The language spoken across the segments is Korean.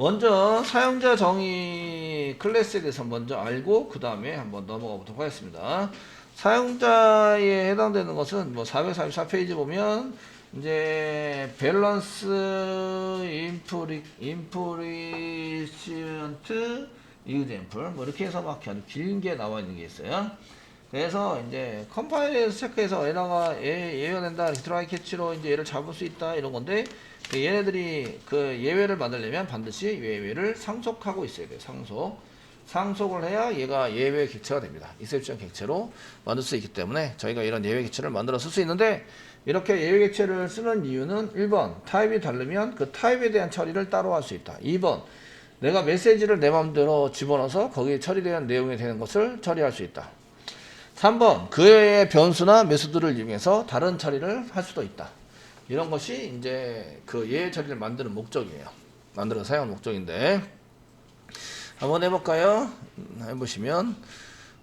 먼저 사용자 정의 클래스에 대해서 먼저 알고 그 다음에 한번 넘어가 보도록 하겠습니다. 사용자에 해당되는 것은 뭐 444페이지 보면 이제 밸런스 인프리 인프리시언트 이그젠플 뭐 이렇게 해서 막 길게 나와 있는 게 있어요. 그래서 이제 컴파일에서 체크해서 에러가 예, 예외된다 트라이 캐치로 이제 얘를 잡을 수 있다 이런 건데 그 얘네들이 그 예외를 만들려면 반드시 예외를 상속하고 있어야 돼요. 상속. 상속을 해야 얘가 예외 객체가 됩니다. 이셉션 객체로 만들 수 있기 때문에 저희가 이런 예외 객체를 만들어 쓸 수 있는데 이렇게 예외 객체를 쓰는 이유는 1번 타입이 다르면 그 타입에 대한 처리를 따로 할 수 있다. 2번 내가 메시지를 내 마음대로 집어넣어서 거기에 처리되는 내용이 되는 것을 처리할 수 있다. 3번 그의 변수나 메소드를 이용해서 다른 처리를 할 수도 있다. 이런 것이 이제 그 예외 처리를 만드는 목적이에요. 만들어 사용 목적인데 한번 해볼까요? 음, 해보시면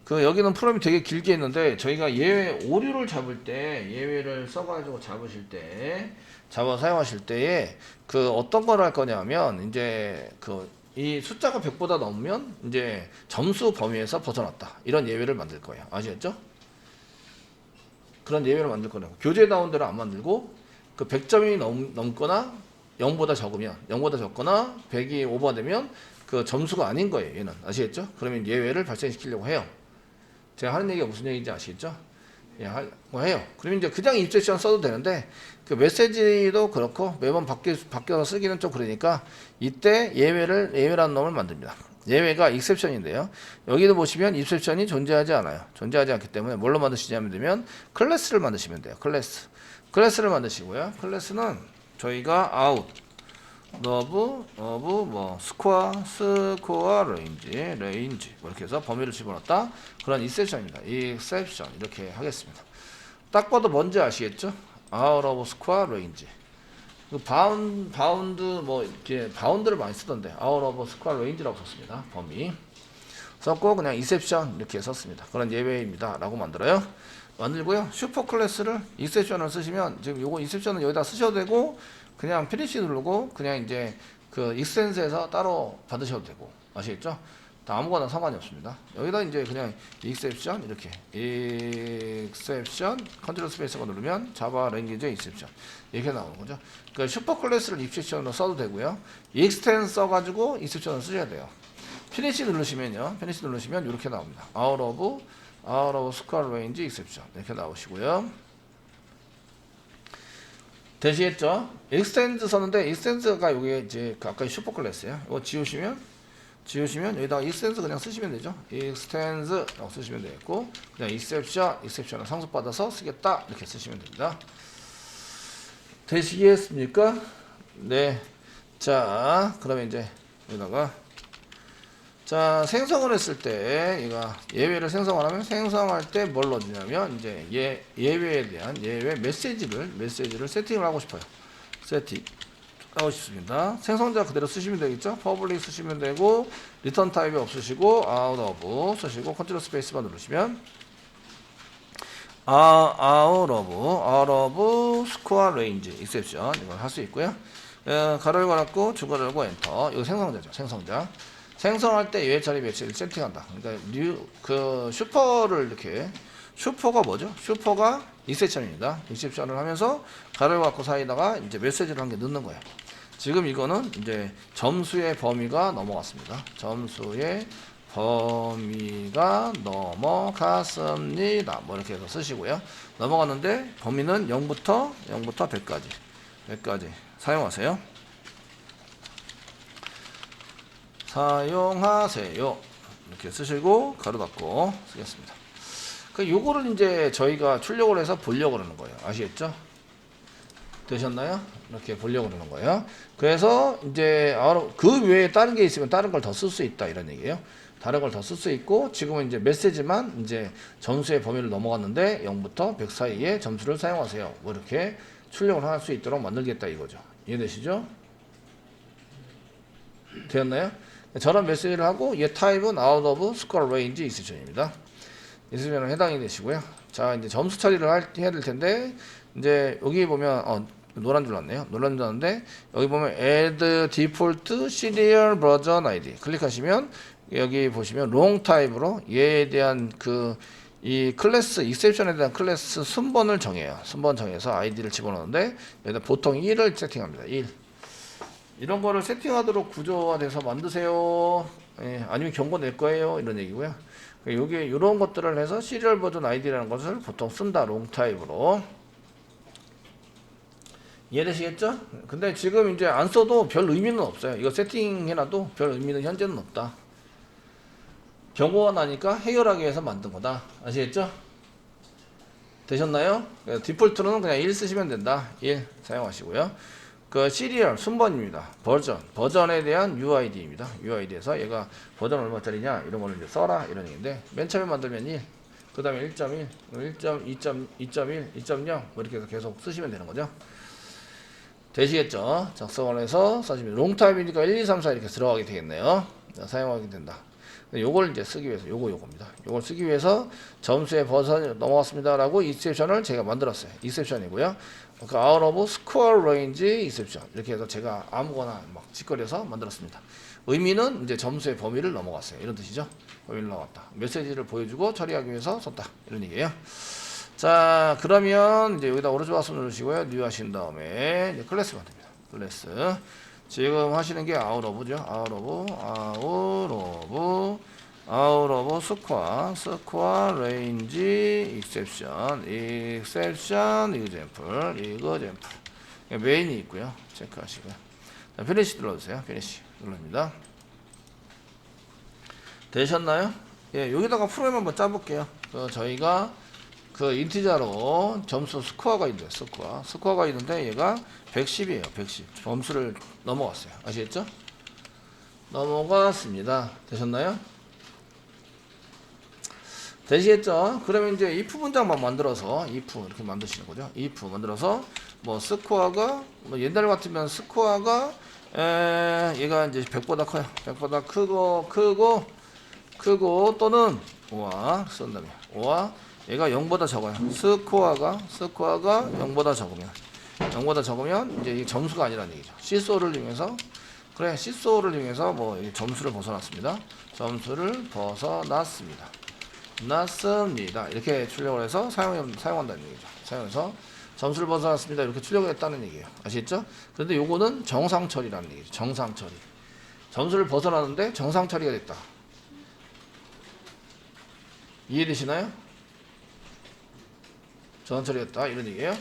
그 여기는 프롬이 되게 길게 있는데 저희가 예외 오류를 잡을 때 예외를 써가지고 잡으실 때 잡아 사용하실 때에 그 어떤 걸 할 거냐면 이제 그 이 숫자가 100보다 넘으면 이제 점수 범위에서 벗어났다 이런 예외를 만들 거예요 아시겠죠? 그런 예외를 만들 거라고 교재 나온 대로 안 만들고 그 100점이 넘, 넘거나 0보다 적으면 0보다 적거나 100이 오버되면 그 점수가 아닌 거예요 얘는 아시겠죠? 그러면 예외를 발생시키려고 해요 제가 하는 얘기가 무슨 얘기인지 아시겠죠? 예, 할, 뭐 해요. 그러면 이제 그냥 입세션 써도 되는데 그 메시지도 그렇고 매번 바뀌, 바뀌어서 쓰기는 좀 그러니까 이때 예외를 예외라는 놈을 만듭니다. 예외가 익셉션인데요. 여기도 보시면 익셉션이 존재하지 않아요. 존재하지 않기 때문에 뭘로 만드시냐면 되면 클래스를 만드시면 돼요. 클래스. 클래스를 만드시고요. 클래스는 저희가 아웃 러브, 어브, 뭐 스코어, 스코어, 레인지, 레인지 뭐 이렇게 해서 범위를 집어넣었다. 그런 이셉션입니다. 이셉션 이렇게 하겠습니다. 딱 봐도 뭔지 아시겠죠? 아웃 오브 스코어, 레인지. 그 바운 바운드 뭐 이렇게 바운드를 많이 쓰던데 아웃 오브 스코어, 레인지라고 썼습니다. 범위. 썼고 그냥 이셉션 이렇게 썼습니다. 그런 예외입니다 라고 만들어요. 만들고요. 슈퍼 클래스를 이셉션을 쓰시면 지금 요거 이셉션은 여기다 쓰셔도 되고 그냥 피니시 누르고 그냥 이제 그 익센스에서 따로 받으셔도 되고 아시겠죠? 다 아무거나 상관이 없습니다. 여기다 이제 그냥 익셉션 이렇게 익셉션 컨트롤 스페이스가 누르면 자바 랭귀지 익셉션 이렇게 나오는 거죠. 그 슈퍼 클래스를 익셉션으로 써도 되고요. 익스텐 써가지고 익셉션을 쓰셔야 돼요. 피니시 누르시면요. 피니시 누르시면 이렇게 나옵니다. out of out of square range exception 이렇게 나오시고요. 되시겠죠? extend 썼는데 extend가 여기 이제 그 아까 슈퍼 클래스예요. 이거 지우시면 지우시면 여기다가 extend 그냥 쓰시면 되죠. extend라고 쓰시면 되겠고 그냥 exception exception을 상속받아서 쓰겠다 이렇게 쓰시면 됩니다. 되시겠습니까? 네. 자, 그러면 이제 여기다가 자 생성을 했을 때 얘가 예외를 생성을 하면 생성할 때 뭘 넣어주냐면 이제 예, 예외에 대한 예외 메시지를 메시지를 세팅을 하고 싶어요 세팅 하고 싶습니다 생성자 그대로 쓰시면 되겠죠 퍼블릭 쓰시면 되고 리턴 타입이 없으시고 아웃 오브 쓰시고 컨트롤 스페이스만 누르시면 아, 아웃 오브 아웃 오브 스코어 레인지 익셉션 이걸 할 수 있고요 어, 가로를 걸었고 주거를 걸고 엔터 이거 생성자죠 생성자 생성할 때 예외 처리 배치를 세팅한다. 그러니까 뉴 그 슈퍼를 이렇게 슈퍼가 뭐죠? 슈퍼가 익셉션입니다. 익셉션을 하면서 가를 갖고 사이다가 이제 메시지를 한 개 넣는 거예요. 지금 이거는 이제 점수의 범위가 넘어갔습니다. 점수의 범위가 넘어갔습니다. 뭐 이렇게 해서 쓰시고요. 넘어갔는데 범위는 0부터 0부터 100까지 100까지 사용하세요. 사용하세요. 이렇게 쓰시고 가로 닫고 쓰겠습니다. 그 요거를 이제 저희가 출력을 해서 보려고 그러는 거예요. 아시겠죠? 되셨나요? 이렇게 보려고 그러는 거예요. 그래서 이제 그 외에 다른 게 있으면 다른 걸 더 쓸 수 있다 이런 얘기예요. 다른 걸 더 쓸 수 있고 지금은 이제 메시지만 이제 점수의 범위를 넘어갔는데 0부터 100 사이에 점수를 사용하세요. 뭐 이렇게 출력을 할 수 있도록 만들겠다 이거죠. 이해되시죠? 되었나요? 저런 메시지를 하고 얘 타입은 out of square range 있으션입니다. 있으면 해당이 되시고요. 자 이제 점수 처리를 할, 해야 될 텐데 이제 여기 보면 어, 노란 줄 났네요. 노란 줄 났는데 여기 보면 add default serial version ID 클릭하시면 여기 보시면 long type로 얘에 대한 그 이 클래스 익셉션에 대한 클래스 순번을 정해요. 순번 정해서 아이디를 집어넣는데 여기다 보통 1을 세팅합니다. 1. 이런 거를 세팅하도록 구조화돼서 만드세요. 예, 아니면 경고 낼 거예요. 이런 얘기고요. 요게 이런 것들을 해서 시리얼 버전 아이디라는 것을 보통 쓴다. 롱 타입으로. 이해되시겠죠? 근데 지금 이제 안 써도 별 의미는 없어요. 이거 세팅해놔도 별 의미는 현재는 없다. 경고가 나니까 해결하기 위해서 만든 거다. 아시겠죠? 되셨나요? 그래서 디폴트로는 그냥 1 쓰시면 된다. 1 사용하시고요. 그 시리얼 순번입니다. 버전 버전에 대한 UID입니다. UID에서 얘가 버전 얼마짜리냐 이런 거를 이제 써라 이런 얘기인데 맨 처음에 만들면 1, 그 다음에 1.1, 1.2.2.1, 2.0뭐 이렇게 해서 계속 쓰시면 되는 거죠. 되시겠죠? 작성을 해서 써주면 롱타입이니까 1, 2, 3, 4 이렇게 들어가게 되겠네요. 자, 사용하게 된다. 요걸 이제 쓰기 위해서 요거 요겁니다. 요걸 쓰기 위해서 점수의 버전이 넘어갔습니다라고 익셉션을 제가 만들었어요. 익셉션이고요. 그 out of score range exception 이렇게 해서 제가 아무거나 막 짓거려서 만들었습니다. 의미는 이제 점수의 범위를 넘어갔어요. 이런 뜻이죠. 범위를 넘어갔다. 메시지를 보여주고 처리하기 위해서 썼다. 이런 얘기예요. 자, 그러면 이제 여기다 오른쪽 마우스 누르시고요. 뉴 하신 다음에 이제 클래스 만듭니다. 클래스. 지금 하시는 게 out of죠. out of, out of, out of square, square range exception, exception example, example. 메인이 있고요. 체크하시고요. 자, 피니시 눌러주세요. 피니시 눌러줍니다. 되셨나요? 예, 여기다가 프로그램 한번 짜볼게요. 그 저희가 그 인티자로 점수 스코어가 있는데 스코어 스코어가 있는데 얘가 110이에요 110 점수를 넘어갔어요 아시겠죠 넘어갔습니다 되셨나요 되시겠죠 그러면 이제 if 문장만 만들어서 if 이렇게 만드시는 거죠 if 만들어서 뭐 스코어가 뭐 옛날 같으면 스코어가 에 얘가 이제 100보다 커요 100보다 크고 크고 크고 또는 5와 쓴 다음에 5와 얘가 0보다 적어요. 스코어가 스코어가 0보다 적으면 0보다 적으면 이제 이 점수가 아니라는 얘기죠. 시소를 이용해서 그래 시소를 이용해서 뭐이 점수를 벗어났습니다. 점수를 벗어났습니다. 났습니다. 이렇게 출력을 해서 사용 사용한다는 얘기죠. 사용해서 점수를 벗어났습니다. 이렇게 출력을 했다는 얘기예요. 아시겠죠? 그런데 요거는 정상 처리라는 얘기죠. 정상 처리. 점수를 벗어나는데 정상 처리가 됐다. 이해되시나요? 전환 처리했다 이런 얘기예요.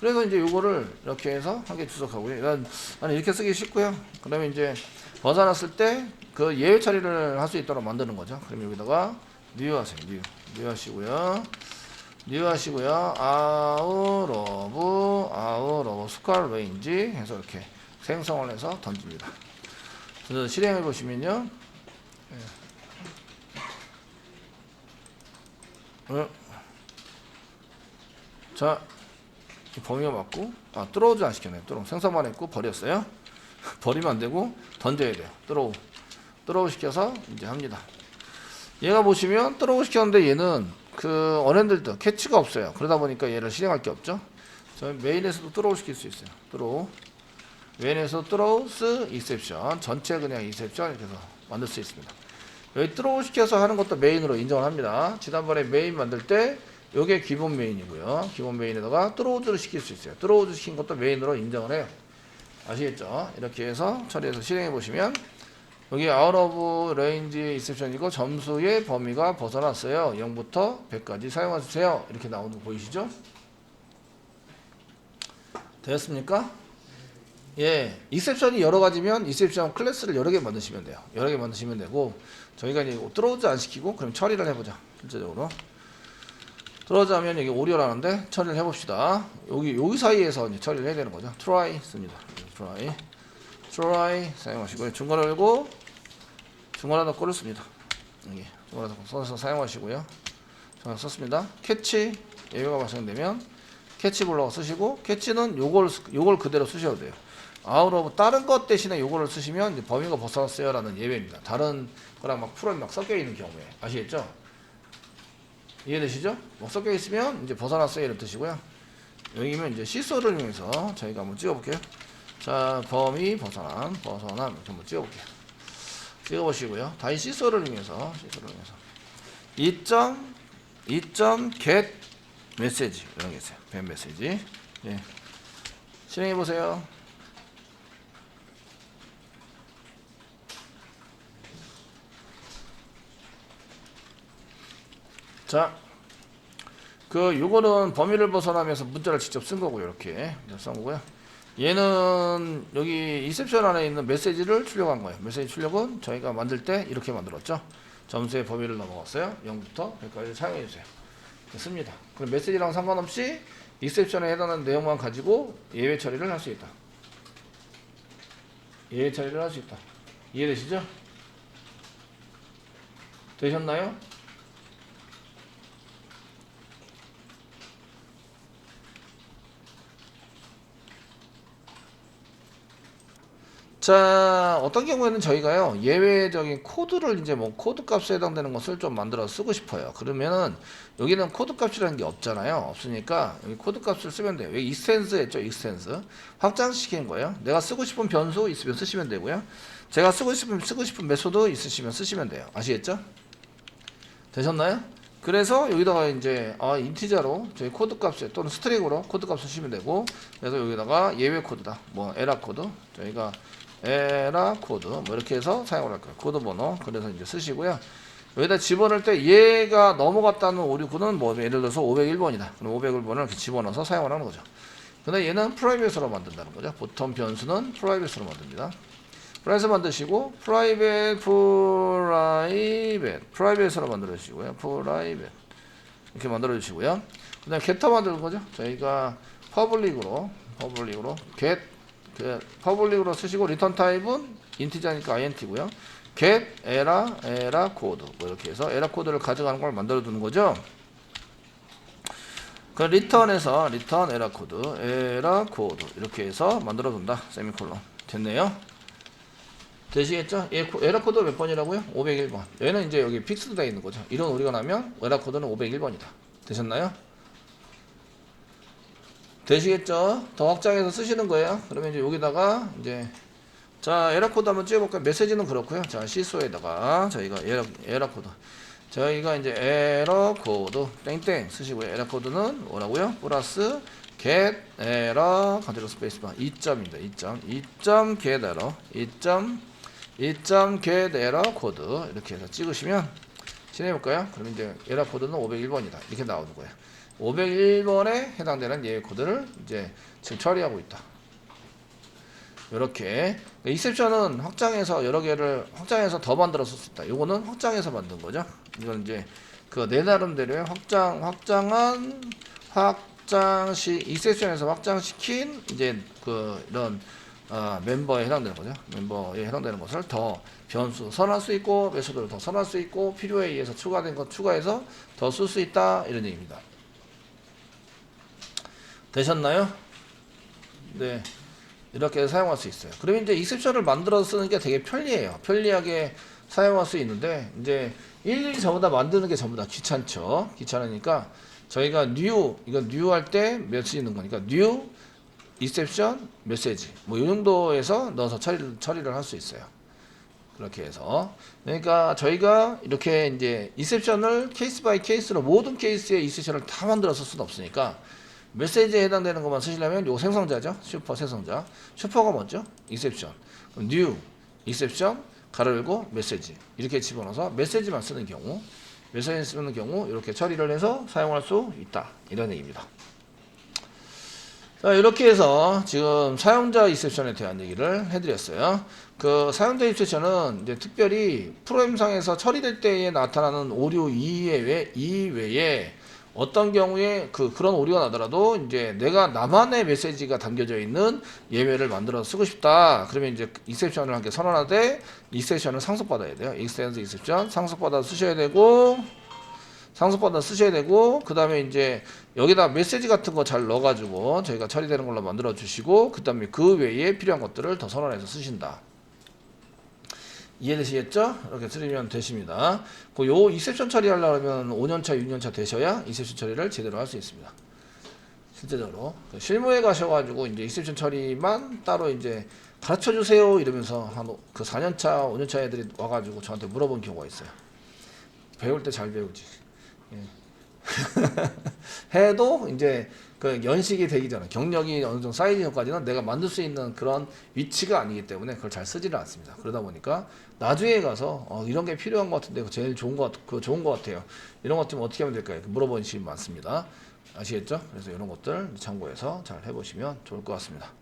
그래서 이제 요거를 이렇게 해서 한 개 주석하고요. 난 나는 이렇게 쓰기 쉽고요. 그다음에 이제 벗어났을 때 그 예외 처리를 할 수 있도록 만드는 거죠. 그럼 여기다가 뉴 하세요. 뉴. 뉴 하시고요. 뉴 하시고요. 아웃 오브 아웃 오브 스컬 레인지 해서 이렇게 생성을 해서 던집니다. 그래서 실행해 보시면요. 예. 어. 자, 이 범위가 맞고, 아, 뚫어오지 안 시켰네요. 뚫어. 생성만 했고, 버렸어요. 버리면 안 되고, 던져야 돼요. 뚫어오. 뚫어오 시켜서 이제 합니다. 얘가 보시면 뚫어오 시켰는데 얘는 그 언핸들드 캐치가 없어요. 그러다 보니까 얘를 실행할 게 없죠. 저희 메인에서도 뚫어오 시킬 수 있어요. 뚫어오. 메인에서 뚫어오스 익셉션. 전체 그냥 익셉션 이렇게 해서 만들 수 있습니다. 여기 뚫어오 시켜서 하는 것도 메인으로 인정을 합니다. 지난번에 메인 만들 때 요게 기본 메인이고요. 기본 메인에다가 뚫어오즈를 시킬 수 있어요. 뚫어오즈 시킨 것도 메인으로 인정을 해요. 아시겠죠? 이렇게 해서 처리해서 실행해 보시면 여기 out of range exception이고 점수의 범위가 벗어났어요. 0부터 100까지 사용하세요. 이렇게 나오는 거 보이시죠? 되었습니까? 예, 익셉션이 여러 가지면 익셉션 클래스를 여러 개 만드시면 돼요. 여러 개 만드시면 되고 저희가 이제 뚫어오즈 안 시키고 그럼 처리를 해보자. 실제적으로. 들어자면 여기 오류라는데 처리를 해봅시다. 여기 여기 사이에서 이제 처리를 해야 되는 거죠. try 씁니다. try, try 사용하시고요. 중간을 열고 꼴을 씁니다. 여기 중간에다 써서 사용하시고요. 중간 썼습니다. 캐치 예외가 발생되면 캐치 블럭 쓰시고 캐치는 요걸 요걸 그대로 쓰셔도 돼요. 아웃 오브 다른 것 대신에 요거를 쓰시면 이제 범위가 벗어났어요라는 예외입니다. 다른 거랑 막 풀어 막 섞여 있는 경우에 아시겠죠? 이해되시죠? 뭐 섞여 있으면 이제 벗어났어요 이런 뜻이고요. 여기면 이제 시소를 이용해서 저희가 한번 찍어볼게요. 자, 범위 벗어남, 벗어남 이렇게 한번 찍어볼게요. 찍어보시고요. 다시 시소를 이용해서 시소를 이용해서 2점 2점 get 메시지 이런 게 있어요. 밴 메시지. 예. 실행해 보세요. 자, 그 요거는 범위를 벗어나면서 문자를 직접 쓴 거고요. 이렇게 쓴 거고요. 얘는 여기 이셉션 안에 있는 메시지를 출력한 거예요. 메시지 출력은 저희가 만들 때 이렇게 만들었죠. 점수의 범위를 넘어갔어요. 0부터 100까지 사용해 주세요. 씁니다. 그럼 메시지랑 상관없이 익셉션에 해당하는 내용만 가지고 예외 처리를 할 수 있다. 예외 처리를 할 수 있다. 이해되시죠? 되셨나요? 자, 어떤 경우에는 저희가요, 예외적인 코드를 이제 뭐 코드 값에 해당되는 것을 좀 만들어 쓰고 싶어요. 그러면은 여기는 코드 값이라는 게 없잖아요. 없으니까 여기 코드 값을 쓰면 돼요. 여기 익스텐스 했죠, 익스텐스. 확장시킨 거예요. 내가 쓰고 싶은 변수 있으면 쓰시면 되고요. 제가 쓰고 싶은, 쓰고 싶은 메소드 있으시면 쓰시면 돼요. 아시겠죠? 되셨나요? 그래서 여기다가 이제 아 인티저로 저희 코드 값에 또는 스트링으로 코드 값을 쓰시면 되고 그래서 여기다가 예외 코드다 뭐 에라 코드 저희가 에라 코드. 뭐 이렇게 해서 사용을 할 거예요. 코드 번호. 그래서 이제 쓰시고요. 여기다 집어넣을 때 얘가 넘어갔다는 오류구는 뭐 예를 들어서 501번이다. 그럼 501번을 이렇게 집어넣어서 사용을 하는 거죠. 근데 얘는 프라이빗으로 만든다는 거죠. 보통 변수는 프라이빗으로 만듭니다. 프라이빗 만드시고 프라이빗 프라이빗. 프라이빗으로 만들어 주시고요. 프라이빗. 이렇게 만들어 주시고요. 그 다음 에 게터 만드는 거죠. 저희가 퍼블릭으로 퍼블릭으로 그 퍼블릭으로 쓰시고 리턴 타입은 인티저니까 int고요 get 에라 에라 코드 뭐 이렇게 해서 에라 코드를 가져가는 걸 만들어 두는 거죠 그 리턴에서 리턴 에라 코드 에라 코드 이렇게 해서 만들어 둔다 세미콜론 됐네요 되시겠죠? 얘 코- 에러 코드 몇 번이라고요? 501번. 얘는 이제 여기 픽스드 되어 있는 거죠. 이런 오류가 나면 에러 코드는 501번이다. 되셨나요? 되시겠죠? 더 확장해서 쓰시는 거예요. 그러면 이제 여기다가 이제 자 에러 코드 한번 찍어볼까요? 메시지는 그렇고요. 자 시소에다가 저희가 에러 에러 코드 저희가 이제 에러 코드 땡땡 쓰시고요. 에러 코드는 뭐라고요? 플러스 get error 컨트롤 스페이스바 2점입니다. 2점 2점 get error 2점 2점 get error 코드 이렇게 해서 찍으시면 실행해 볼까요? 그럼 이제 에러 코드는 501번이다. 이렇게 나오는 거예요. 501번에 해당되는 예외 코드를 이제 지금 처리하고 있다. 이렇게 익셉션은 확장해서 여러 개를 확장해서 더 만들어 쓸수 있다. 요거는 확장해서 만든 거죠. 이건 이제 그 내 나름대로의 확장 확장한 확장시 익셉션에서 확장시킨 이제 그 이런 어, 멤버에 해당되는 거죠. 멤버에 해당되는 것을 더 변수 선할 수 있고 메소드를 더 선할 수 있고 필요에 의해서 추가된 것 추가해서 더 쓸 수 있다 이런 얘기입니다. 되셨나요? 네. 이렇게 사용할 수 있어요. 그러면 이제 익셉션을 만들어서 쓰는 게 되게 편리해요. 편리하게 사용할 수 있는데 이제 일일이 전부 다 만드는 게 전부 다 귀찮죠. 귀찮으니까 저희가 new 이건 new 할 때 메시지 넣는 거니까 new exception 메시지 뭐 이 정도에서 넣어서 처리를 처리를 할 수 있어요. 그렇게 해서 그러니까 저희가 이렇게 이제 exception을 케이스 바이 케이스로 모든 케이스에 exception을 다 만들어서 수는 없으니까 메시지에 해당되는 것만 쓰시려면 요 생성자죠. 슈퍼 생성자. 슈퍼가 뭐죠? exception. 그럼 new exception 가로 열고 메시지 이렇게 집어넣어서 메시지만 쓰는 경우 메시지 쓰는 경우 이렇게 처리를 해서 사용할 수 있다 이런 얘기입니다. 자 이렇게 해서 지금 사용자 익셉션에 대한 얘기를 해드렸어요. 그 사용자 익셉션은 이제 특별히 프로그램상에서 처리될 때에 나타나는 오류 이외에 이외에 어떤 경우에 그 그런 오류가 나더라도 이제 내가 나만의 메시지가 담겨져 있는 예외를 만들어 쓰고 싶다. 그러면 이제 익셉션을 함께 선언하되 익셉션을 상속받아야 돼요. 익스텐스 익셉션 상속받아 쓰셔야 되고 상속받아 쓰셔야 되고 그 다음에 이제 여기다 메시지 같은 거 잘 넣어가지고 저희가 처리되는 걸로 만들어 주시고 그 다음에 그 외에 필요한 것들을 더 선언해서 쓰신다. 이해되시겠죠? 이렇게 쓰시면 되십니다. 그요 익셉션 처리하려면 5년차, 6년차 되셔야 익셉션 처리를 제대로 할 수 있습니다. 실제적으로 그 실무에 가셔가지고 이제 익셉션 처리만 따로 이제 가르쳐 주세요 이러면서 한 그 4년차, 5년차 애들이 와가지고 저한테 물어본 경우가 있어요. 배울 때 잘 배우지. 예. 해도 이제 그 연식이 되기 전에 경력이 어느 정도 쌓이기 전까지는 내가 만들 수 있는 그런 위치가 아니기 때문에 그걸 잘 쓰지를 않습니다. 그러다 보니까 나중에 가서 어, 이런 게 필요한 것 같은데 제일 좋은 것 같, 그거 좋은 것 같아요. 이런 것 좀 어떻게 하면 될까요? 물어보는 시이 많습니다. 아시겠죠? 그래서 이런 것들 참고해서 잘 해보시면 좋을 것 같습니다.